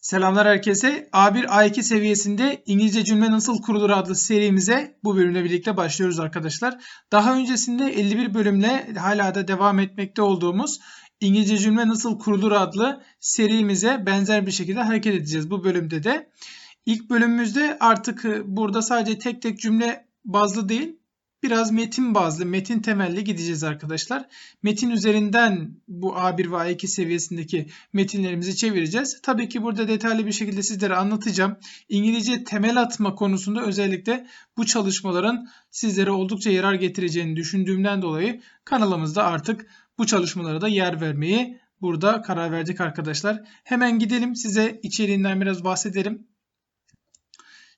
Selamlar herkese. A1 A2 seviyesinde İngilizce cümle nasıl kurulur adlı serimize bu bölümle birlikte başlıyoruz arkadaşlar. Daha öncesinde 51 bölümle hala da devam etmekte olduğumuz İngilizce cümle nasıl kurulur adlı serimize benzer bir şekilde hareket edeceğiz bu bölümde de. İlk bölümümüzde artık burada sadece tek tek cümle bazlı değil biraz metin bazlı, metin temelli gideceğiz arkadaşlar. Metin üzerinden bu A1 ve A2 seviyesindeki metinlerimizi çevireceğiz. Tabii ki burada detaylı bir şekilde sizlere anlatacağım. İngilizce temel atma konusunda özellikle bu çalışmaların sizlere oldukça yarar getireceğini düşündüğümden dolayı kanalımızda artık bu çalışmalara da yer vermeyi burada karar verdik arkadaşlar. Hemen gidelim size içeriğinden biraz bahsedelim.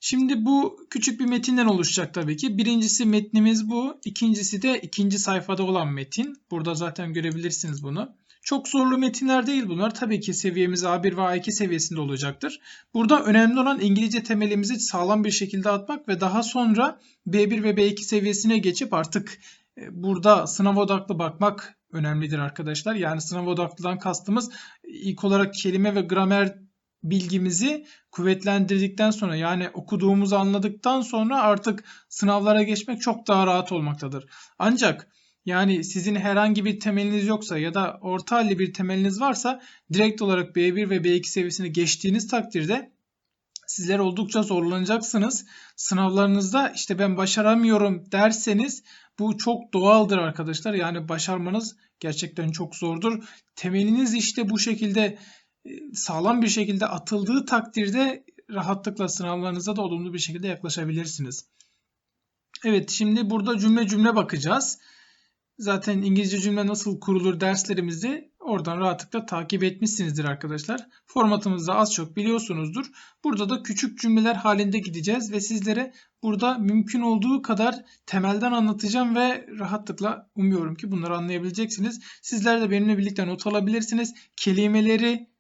Şimdi bu küçük bir metinden oluşacak tabii ki. Birincisi metnimiz bu. İkincisi de ikinci sayfada olan metin. Burada zaten görebilirsiniz bunu. Çok zorlu metinler değil bunlar. Tabii ki seviyemiz A1 ve A2 seviyesinde olacaktır. Burada önemli olan İngilizce temelimizi sağlam bir şekilde atmak ve daha sonra B1 ve B2 seviyesine geçip artık e, burada sınav odaklı bakmak önemlidir arkadaşlar. Yani sınav odaklıdan kastımız ilk olarak kelime ve gramer bilgimizi kuvvetlendirdikten sonra yani okuduğumuzu anladıktan sonra artık sınavlara geçmek çok daha rahat olmaktadır. Ancak yani sizin herhangi bir temeliniz yoksa ya da orta halli bir temeliniz varsa direkt olarak B1 ve B2 seviyesini geçtiğiniz takdirde sizler oldukça zorlanacaksınız. Sınavlarınızda işte ben başaramıyorum derseniz bu çok doğaldır arkadaşlar. Yani başarmanız gerçekten çok zordur. Temeliniz işte bu şekilde sağlam bir şekilde atıldığı takdirde rahatlıkla sınavlarınıza da olumlu bir şekilde yaklaşabilirsiniz. Evet şimdi burada cümle cümle bakacağız. Zaten İngilizce cümle nasıl kurulur derslerimizi oradan rahatlıkla takip etmişsinizdir arkadaşlar. Formatımızı az çok biliyorsunuzdur. Burada da küçük cümleler halinde gideceğiz ve sizlere burada mümkün olduğu kadar temelden anlatacağım ve rahatlıkla umuyorum ki bunları anlayabileceksiniz. Sizler de benimle birlikte not alabilirsiniz. Kelimeleri,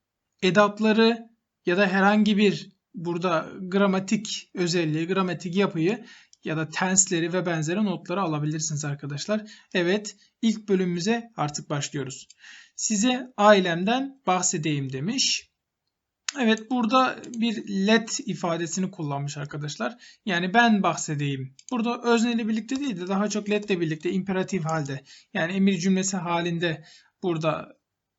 edatları ya da herhangi bir burada gramatik özelliği, gramatik yapıyı ya da tensleri ve benzeri notları alabilirsiniz arkadaşlar. Evet ilk bölümümüze artık başlıyoruz. Size ailemden bahsedeyim demiş. Evet burada bir let ifadesini kullanmış arkadaşlar. Yani ben bahsedeyim. Burada özneli birlikte değil de daha çok let ile birlikte imperatif halde. Yani emir cümlesi halinde burada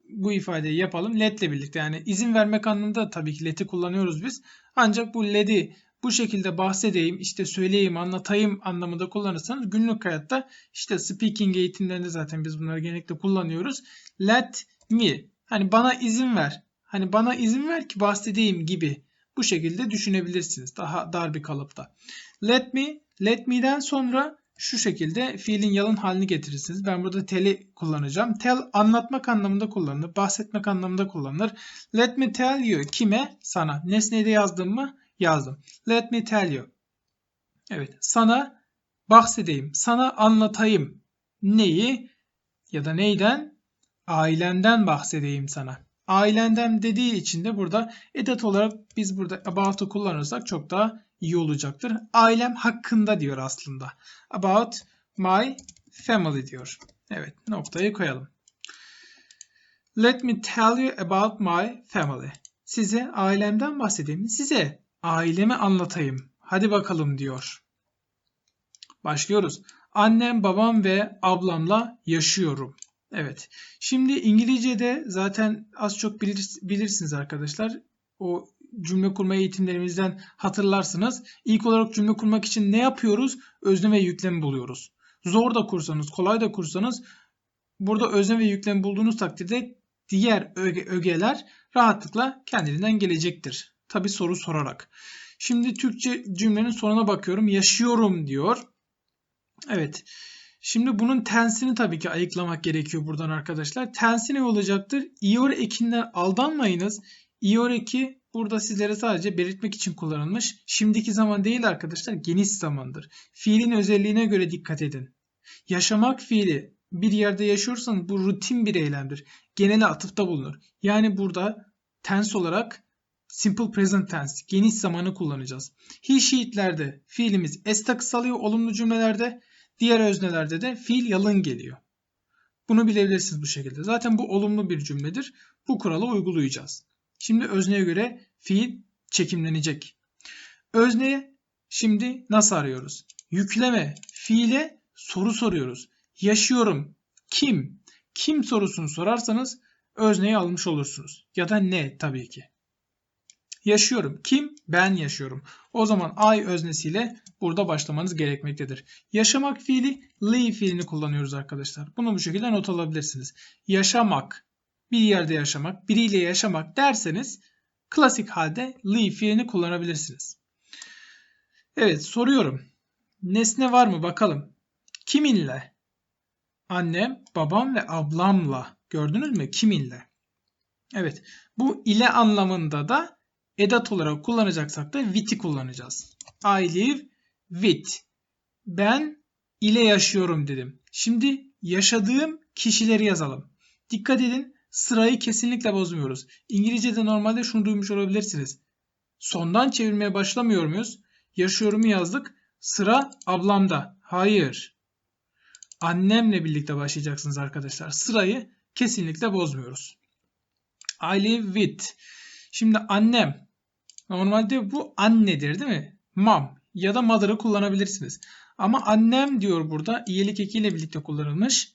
bu ifadeyi yapalım let ile birlikte. Yani izin vermek anlamında tabii ki let'i kullanıyoruz biz. Ancak bu let'i bu şekilde bahsedeyim, işte söyleyeyim, anlatayım anlamında kullanırsanız günlük hayatta işte speaking eğitimlerinde zaten biz bunları genellikle kullanıyoruz. Let me. Hani bana izin ver. Hani bana izin ver ki bahsedeyim gibi. Bu şekilde düşünebilirsiniz. Daha dar bir kalıpta. Let me. Let me'den sonra şu şekilde fiilin yalın halini getirirsiniz. Ben burada tell'i kullanacağım. Tell anlatmak anlamında kullanılır. Bahsetmek anlamında kullanılır. Let me tell you. Kime? Sana. Nesneyi de yazdım mı? Yazdım. Let me tell you. Evet. Sana bahsedeyim. Sana anlatayım. Neyi? Ya da neyden? Ailenden bahsedeyim sana. Ailenden dediği için de burada edat olarak biz burada about'u kullanırsak çok daha iyi olacaktır. Ailem hakkında diyor aslında. About my family diyor. Evet noktayı koyalım. Let me tell you about my family. Size ailemden bahsedeyim. Size ailemi anlatayım. Hadi bakalım diyor. Başlıyoruz. Annem, babam ve ablamla yaşıyorum. Evet. Şimdi İngilizce'de zaten az çok bilir, bilirsiniz arkadaşlar. O cümle kurma eğitimlerimizden hatırlarsınız. İlk olarak cümle kurmak için ne yapıyoruz? Özne ve yüklemi buluyoruz. Zor da kursanız, kolay da kursanız burada özne ve yüklemi bulduğunuz takdirde diğer öge, ögeler rahatlıkla kendiliğinden gelecektir. Tabi soru sorarak. Şimdi Türkçe cümlenin sonuna bakıyorum. Yaşıyorum diyor. Evet. Şimdi bunun tensini tabii ki ayıklamak gerekiyor buradan arkadaşlar. Tensi ne olacaktır? İyor ekinden aldanmayınız. İyor eki burada sizlere sadece belirtmek için kullanılmış. Şimdiki zaman değil arkadaşlar geniş zamandır. Fiilin özelliğine göre dikkat edin. Yaşamak fiili bir yerde yaşıyorsanız bu rutin bir eylemdir. Genele atıfta bulunur. Yani burada tense olarak simple present tense geniş zamanı kullanacağız. He she'lerde fiilimiz s takısı alıyor olumlu cümlelerde. Diğer öznelerde de fiil yalın geliyor. Bunu bilebilirsiniz bu şekilde. Zaten bu olumlu bir cümledir. Bu kuralı uygulayacağız. Şimdi özneye göre fiil çekimlenecek. Özneye şimdi nasıl arıyoruz? Yükleme fiile soru soruyoruz. Yaşıyorum. Kim? Kim sorusunu sorarsanız özneyi almış olursunuz. Ya da ne tabii ki. Yaşıyorum. Kim? Ben yaşıyorum. O zaman I öznesiyle burada başlamanız gerekmektedir. Yaşamak fiili live fiilini kullanıyoruz arkadaşlar. Bunu bu şekilde not alabilirsiniz. Yaşamak, bir yerde yaşamak, biriyle yaşamak derseniz klasik halde live fiilini kullanabilirsiniz. Evet soruyorum. Nesne var mı bakalım. Kiminle? Annem, babam ve ablamla. Gördünüz mü? Kiminle? Evet. Bu ile anlamında da edat olarak kullanacaksak da with'i kullanacağız. I live with. Ben ile yaşıyorum dedim. Şimdi yaşadığım kişileri yazalım. Dikkat edin sırayı kesinlikle bozmuyoruz. İngilizce'de normalde şunu duymuş olabilirsiniz. Sondan çevirmeye başlamıyor muyuz? Yaşıyorumu yazdık. Sıra ablamda. Hayır. Annemle birlikte başlayacaksınız arkadaşlar. Sırayı kesinlikle bozmuyoruz. I live with. Şimdi annem. Normalde bu annedir değil mi? Mom ya da mother'ı kullanabilirsiniz. Ama annem diyor burada iyilik ekiyle birlikte kullanılmış.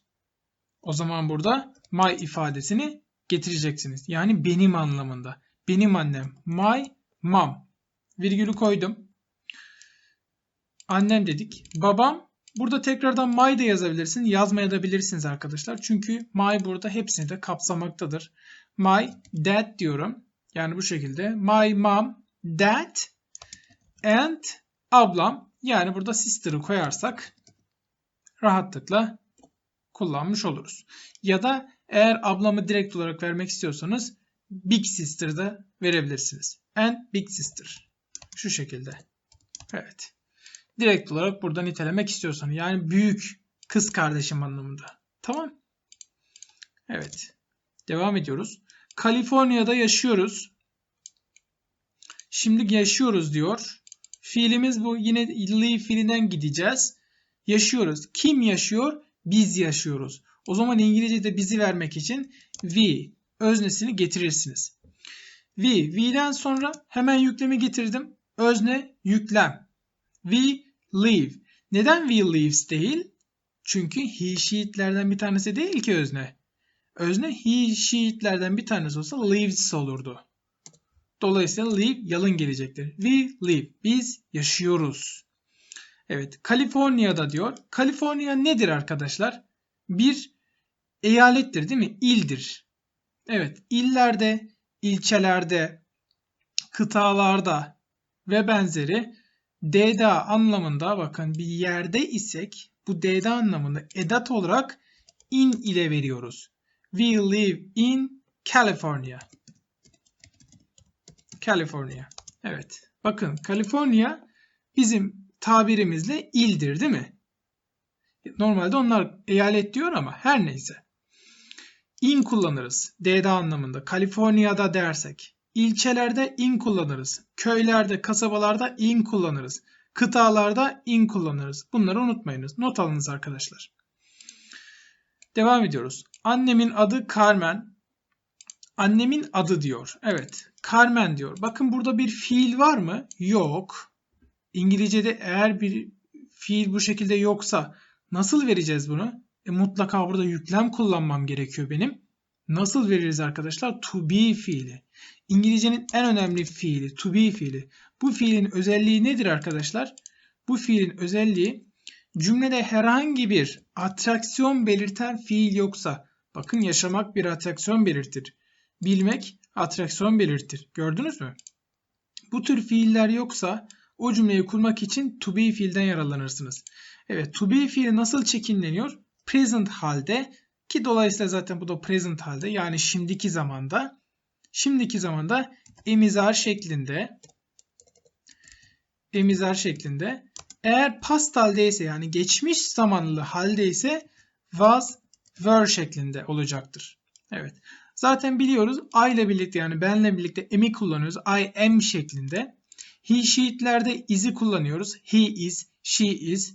O zaman burada my ifadesini getireceksiniz. Yani benim anlamında. Benim annem. My mom. Virgülü koydum. Annem dedik. Babam. Burada tekrardan my de yazabilirsin. Yazmaya da bilirsiniz arkadaşlar. Çünkü my burada hepsini de kapsamaktadır. My dad diyorum. Yani bu şekilde. My mom, dad and ablam. Yani burada sister'ı koyarsak rahatlıkla kullanmış oluruz. Ya da eğer ablamı direkt olarak vermek istiyorsanız big sister da verebilirsiniz. And big sister. Şu şekilde. Evet. Direkt olarak burada nitelemek istiyorsanız yani büyük kız kardeşim anlamında. Tamam. Evet. Devam ediyoruz. Kaliforniya'da yaşıyoruz. Şimdi yaşıyoruz diyor. Fiilimiz bu. Yine live fiilinden gideceğiz. Yaşıyoruz. Kim yaşıyor? Biz yaşıyoruz. O zaman İngilizce'de bizi vermek için we öznesini getirirsiniz. We, we'den sonra hemen yüklemi getirdim. Özne, yüklem. We live. Neden we lives değil? Çünkü he, she'lerden bir tanesi değil ki özne. Özne he, she'lerden bir tanesi olsa lives olurdu. Dolayısıyla live yalın gelecektir. We live. Biz yaşıyoruz. Evet. Kaliforniya'da diyor. Kaliforniya nedir arkadaşlar? Bir eyalettir değil mi? İldir. Evet. illerde, ilçelerde, kıtalarda ve benzeri DDA anlamında bakın bir yerde isek bu DDA anlamında edat olarak in ile veriyoruz. We live in California. California. Evet. Bakın California bizim tabirimizle ildir değil mi? Normalde onlar eyalet diyor ama her neyse. In kullanırız. D'da anlamında. Kaliforniya'da dersek. İlçelerde in kullanırız. Köylerde, kasabalarda in kullanırız. Kıtalarda in kullanırız. Bunları unutmayınız. Not alınız arkadaşlar. Devam ediyoruz. Annemin adı Carmen. Annemin adı diyor. Evet. Carmen diyor. Bakın burada bir fiil var mı? Yok. İngilizce'de eğer bir fiil bu şekilde yoksa nasıl vereceğiz bunu? E, mutlaka burada yüklem kullanmam gerekiyor benim. Nasıl veririz arkadaşlar? To be fiili. İngilizcenin en önemli fiili to be fiili. Bu fiilin özelliği nedir arkadaşlar? Bu fiilin özelliği cümlede herhangi bir atraksiyon belirten fiil yoksa bakın yaşamak bir atraksiyon belirtir. Bilmek atraksiyon belirtir. Gördünüz mü? Bu tür fiiller yoksa o cümleyi kurmak için to be fiilden yararlanırsınız. Evet to be fiili nasıl çekimleniyor? Present halde ki dolayısıyla zaten bu da present halde yani şimdiki zamanda şimdiki zamanda emizar şeklinde emizar şeklinde eğer past haldeyse yani geçmiş zamanlı haldeyse was were şeklinde olacaktır. Evet. Zaten biliyoruz I ile birlikte yani benle birlikte am'i kullanıyoruz. I am şeklinde. He, she'lerde is'i kullanıyoruz. He is, she is,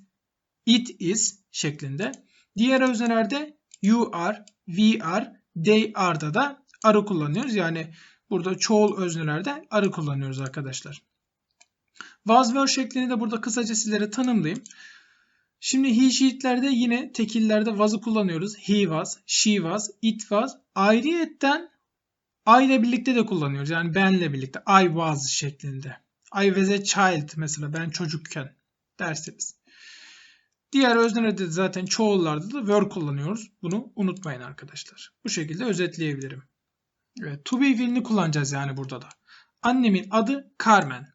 it is şeklinde. Diğer öznelerde you are, we are, they are'da da are'ı kullanıyoruz. Yani Burada çoğul öznelerde arı kullanıyoruz arkadaşlar. Was were şeklini de burada kısaca sizlere tanımlayayım. Şimdi he she'lerde yine tekillerde was'ı kullanıyoruz. He was, she was, it was. Ayrıyetten I ile birlikte de kullanıyoruz. Yani benle birlikte. I was şeklinde. I was a child mesela ben çocukken derseniz. Diğer öznelerde de zaten çoğullarda da were kullanıyoruz. Bunu unutmayın arkadaşlar. Bu şekilde özetleyebilirim. Evet, to be fiilini kullanacağız yani burada da. Annemin adı Carmen.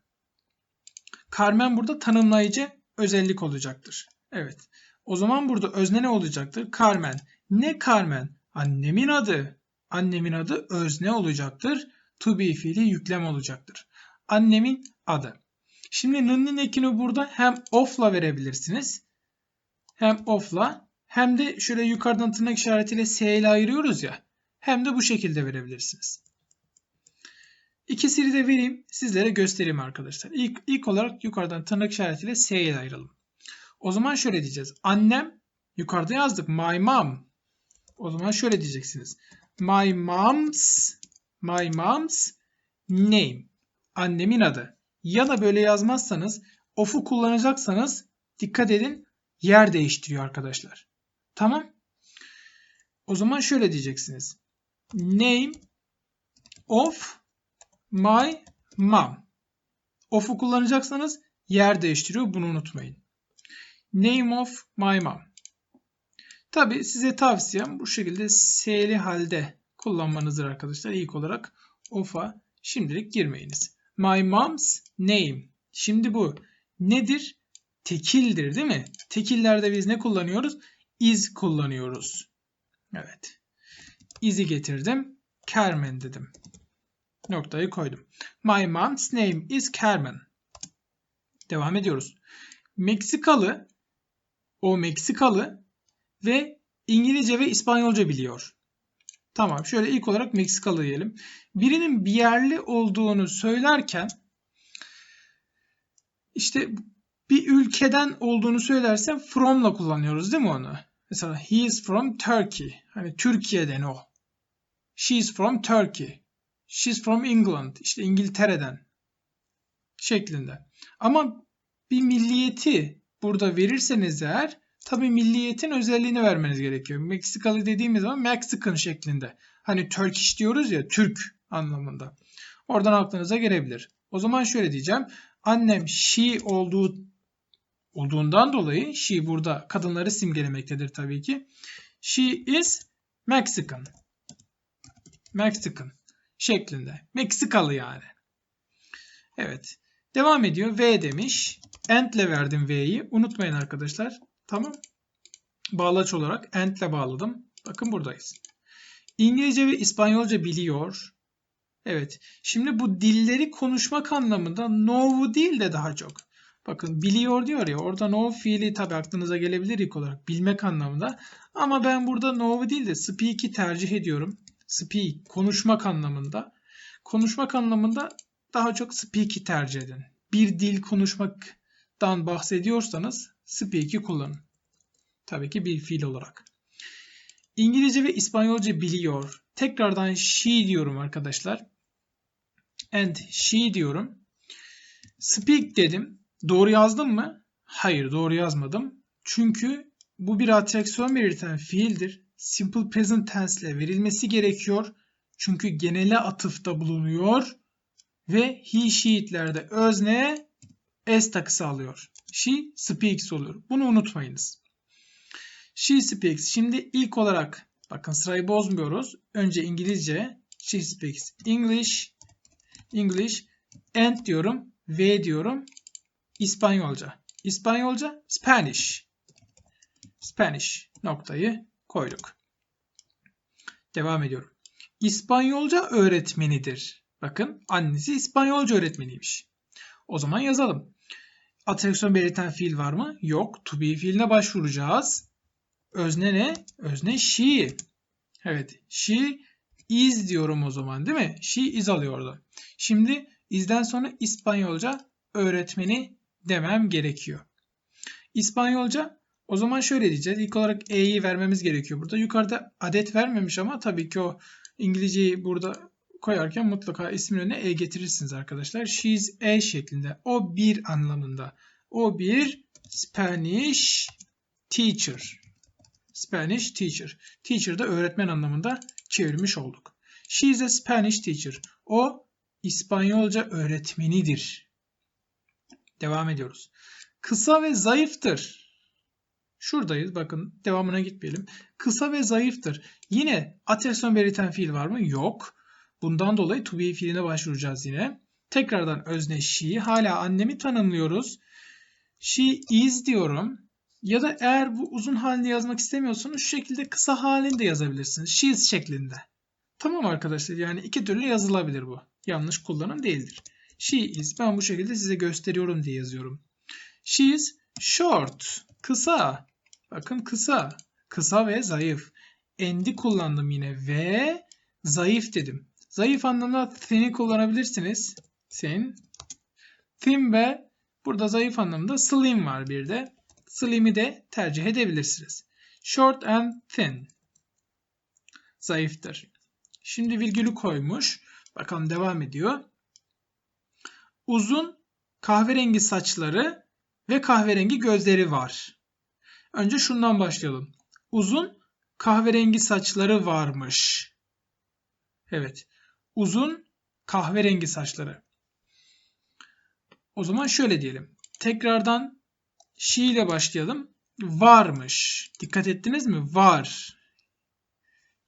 Carmen burada tanımlayıcı özellik olacaktır. Evet. O zaman burada özne ne olacaktır? Carmen. Ne Carmen? Annemin adı. Annemin adı özne olacaktır. To be fiili yüklem olacaktır. Annemin adı. Şimdi n'nin ekini burada hem off'la verebilirsiniz. Hem off'la hem de şöyle yukarıdan tırnak işaretiyle s ile ayırıyoruz ya. Hem de bu şekilde verebilirsiniz. İkisini de vereyim. Sizlere göstereyim arkadaşlar. İlk, ilk olarak yukarıdan tırnak işaretiyle s ile ayıralım. O zaman şöyle diyeceğiz. Annem yukarıda yazdık. My mom. O zaman şöyle diyeceksiniz. My mom's my mom's name. Annemin adı. Ya da böyle yazmazsanız of'u kullanacaksanız dikkat edin yer değiştiriyor arkadaşlar. Tamam. O zaman şöyle diyeceksiniz. Name of my mom. Of'u kullanacaksanız yer değiştiriyor. Bunu unutmayın. Name of my mom. Tabi size tavsiyem bu şekilde S'li halde kullanmanızdır arkadaşlar. İlk olarak of'a şimdilik girmeyiniz. My mom's name. Şimdi bu nedir? Tekildir değil mi? Tekillerde biz ne kullanıyoruz? Is kullanıyoruz. Evet. Is'i getirdim. Carmen dedim. Noktayı koydum. My mom's name is Carmen. Devam ediyoruz. Meksikalı o Meksikalı ve İngilizce ve İspanyolca biliyor. Tamam şöyle ilk olarak Meksikalı diyelim. Birinin bir yerli olduğunu söylerken işte bir ülkeden olduğunu söylersem from'la kullanıyoruz değil mi onu? Mesela he is from Turkey. Hani Türkiye'den o. She is from Turkey. She is from England. İşte İngiltere'den. Şeklinde. Ama bir milliyeti burada verirseniz eğer tabi milliyetin özelliğini vermeniz gerekiyor. Meksikalı dediğimiz zaman Mexican şeklinde. Hani Turkish diyoruz ya Türk anlamında. Oradan aklınıza gelebilir. O zaman şöyle diyeceğim. Annem she olduğu olduğundan dolayı she burada kadınları simgelemektedir tabii ki. She is Mexican. Mexican şeklinde. Meksikalı yani. Evet. Devam ediyor. V demiş. End ile verdim V'yi. Unutmayın arkadaşlar. Tamam. Bağlaç olarak end ile bağladım. Bakın buradayız. İngilizce ve İspanyolca biliyor. Evet. Şimdi bu dilleri konuşmak anlamında know'u değil de daha çok. Bakın biliyor diyor ya orada know fiili tabi aklınıza gelebilir ilk olarak bilmek anlamında. Ama ben burada know'u değil de speak'i tercih ediyorum. Speak konuşmak anlamında. Konuşmak anlamında daha çok speak'i tercih edin. Bir dil konuşmaktan bahsediyorsanız speak'i kullanın. Tabii ki bir fiil olarak. İngilizce ve İspanyolca biliyor. Tekrardan she diyorum arkadaşlar. And she diyorum. Speak dedim. Doğru yazdım mı? Hayır doğru yazmadım. Çünkü bu bir atraksiyon belirten fiildir. Simple present tense ile verilmesi gerekiyor. Çünkü genele atıfta bulunuyor. Ve he, she'lerde özne s takısı alıyor. She speaks oluyor. Bunu unutmayınız. She speaks. Şimdi ilk olarak bakın sırayı bozmuyoruz. Önce İngilizce. She speaks English. English. And diyorum. V diyorum. İspanyolca. İspanyolca Spanish. Spanish noktayı koyduk. Devam ediyorum. İspanyolca öğretmenidir. Bakın annesi İspanyolca öğretmeniymiş. O zaman yazalım. Atraksiyon belirten fiil var mı? Yok. To be fiiline başvuracağız. Özne ne? Özne she. Evet. She is diyorum o zaman değil mi? She is alıyordu. Şimdi izden sonra İspanyolca öğretmeni demem gerekiyor. İspanyolca o zaman şöyle diyeceğiz. İlk olarak E'yi vermemiz gerekiyor burada. Yukarıda adet vermemiş ama tabii ki o İngilizceyi burada koyarken mutlaka ismin önüne e getirirsiniz arkadaşlar. She's a şeklinde. O bir anlamında. O bir Spanish teacher. Spanish teacher. Teacher da öğretmen anlamında çevirmiş olduk. She is a Spanish teacher. O İspanyolca öğretmenidir. Devam ediyoruz. Kısa ve zayıftır. Şuradayız. Bakın devamına gitmeyelim. Kısa ve zayıftır. Yine attraksiyon belirten fiil var mı? Yok. Bundan dolayı to be fiiline başvuracağız yine. Tekrardan özne she. Hala annemi tanımlıyoruz. She is diyorum. Ya da eğer bu uzun halini yazmak istemiyorsanız şu şekilde kısa halini de yazabilirsiniz. She is şeklinde. Tamam arkadaşlar yani iki türlü yazılabilir bu. Yanlış kullanım değildir. She is ben bu şekilde size gösteriyorum diye yazıyorum. She is short. Kısa. Bakın kısa. Kısa ve zayıf. Endi kullandım yine ve zayıf dedim. Zayıf anlamda thin'i kullanabilirsiniz. Thin. Thin ve burada zayıf anlamda slim var bir de. Slim'i de tercih edebilirsiniz. Short and thin. Zayıftır. Şimdi virgülü koymuş. Bakalım devam ediyor. Uzun kahverengi saçları ve kahverengi gözleri var. Önce şundan başlayalım. Uzun kahverengi saçları varmış. Evet. Uzun kahverengi saçları. O zaman şöyle diyelim. Tekrardan she ile başlayalım. Varmış. Dikkat ettiniz mi? Var.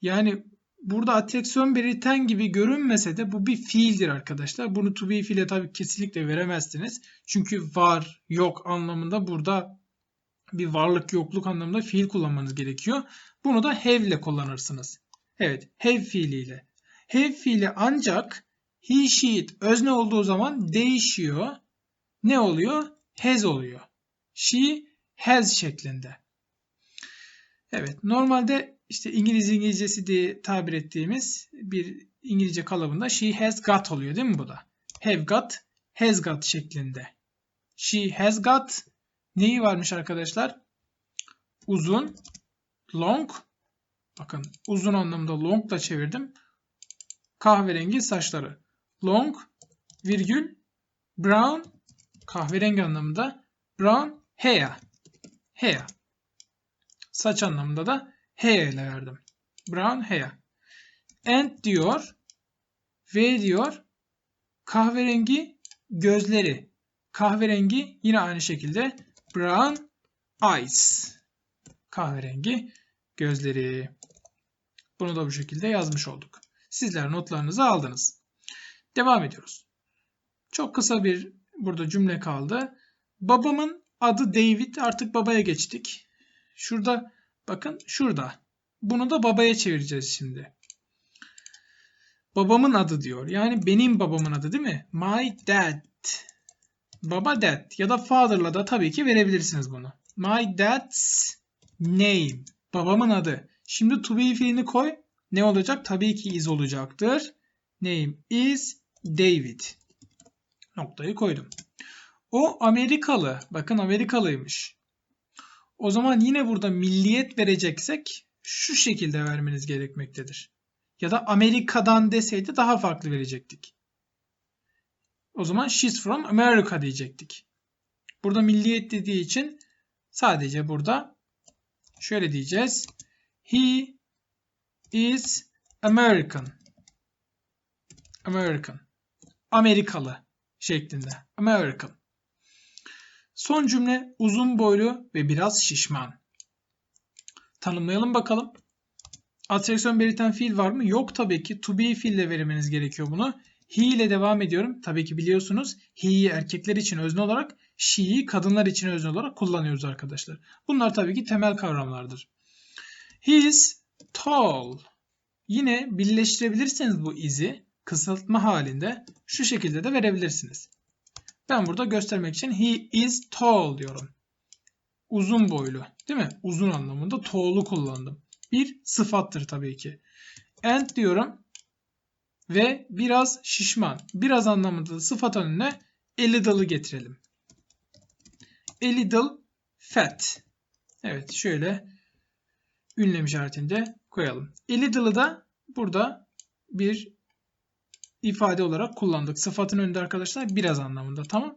Yani burada atraksiyon belirten gibi görünmese de bu bir fiildir arkadaşlar. Bunu to be fiile tabii kesinlikle veremezsiniz. Çünkü var, yok anlamında burada bir varlık yokluk anlamında fiil kullanmanız gerekiyor. Bunu da have ile kullanırsınız. Evet, have fiiliyle. Have fiili ancak he, she, it özne olduğu zaman değişiyor. Ne oluyor? Has oluyor. She has şeklinde. Evet, normalde işte İngiliz İngilizcesi diye tabir ettiğimiz bir İngilizce kalıbında she has got oluyor değil mi bu da? Have got, has got şeklinde. She has got neyi varmış arkadaşlar? Uzun, long. Bakın uzun anlamda long da çevirdim. Kahverengi saçları. Long, virgül, brown, kahverengi anlamında brown hair. Hair. Saç anlamında da hair ile verdim. Brown hair. And diyor ve diyor kahverengi gözleri. Kahverengi yine aynı şekilde brown eyes. Kahverengi gözleri. Bunu da bu şekilde yazmış olduk. Sizler notlarınızı aldınız. Devam ediyoruz. Çok kısa bir burada cümle kaldı. Babamın adı David. Artık babaya geçtik. Şurada bakın şurada. Bunu da babaya çevireceğiz şimdi. Babamın adı diyor. Yani benim babamın adı değil mi? My dad. Baba dad ya da father'la da tabii ki verebilirsiniz bunu. My dad's name. Babamın adı. Şimdi to be fiilini koy. Ne olacak? Tabii ki is olacaktır. Name is David. Noktayı koydum. O Amerikalı. Bakın Amerikalıymış. O zaman yine burada milliyet vereceksek şu şekilde vermeniz gerekmektedir. Ya da Amerika'dan deseydi daha farklı verecektik. O zaman she's from America diyecektik. Burada milliyet dediği için sadece burada şöyle diyeceğiz. He is American. American. Amerikalı şeklinde. American. Son cümle uzun boylu ve biraz şişman. Tanımlayalım bakalım. Atraksiyon belirten fiil var mı? Yok tabii ki. To be fiille vermeniz gerekiyor bunu. He ile devam ediyorum. Tabii ki biliyorsunuz he'yi erkekler için özne olarak, she'yi kadınlar için özne olarak kullanıyoruz arkadaşlar. Bunlar tabii ki temel kavramlardır. He is tall. Yine birleştirebilirseniz bu izi kısaltma halinde şu şekilde de verebilirsiniz. Ben burada göstermek için he is tall diyorum. Uzun boylu değil mi? Uzun anlamında tall'u kullandım. Bir sıfattır tabii ki. And diyorum ve biraz şişman. Biraz anlamında da sıfat önüne a little'ı getirelim. A little fat. Evet şöyle ünlem işaretinde koyalım. A little'ı da burada bir ifade olarak kullandık. Sıfatın önünde arkadaşlar biraz anlamında. Tamam.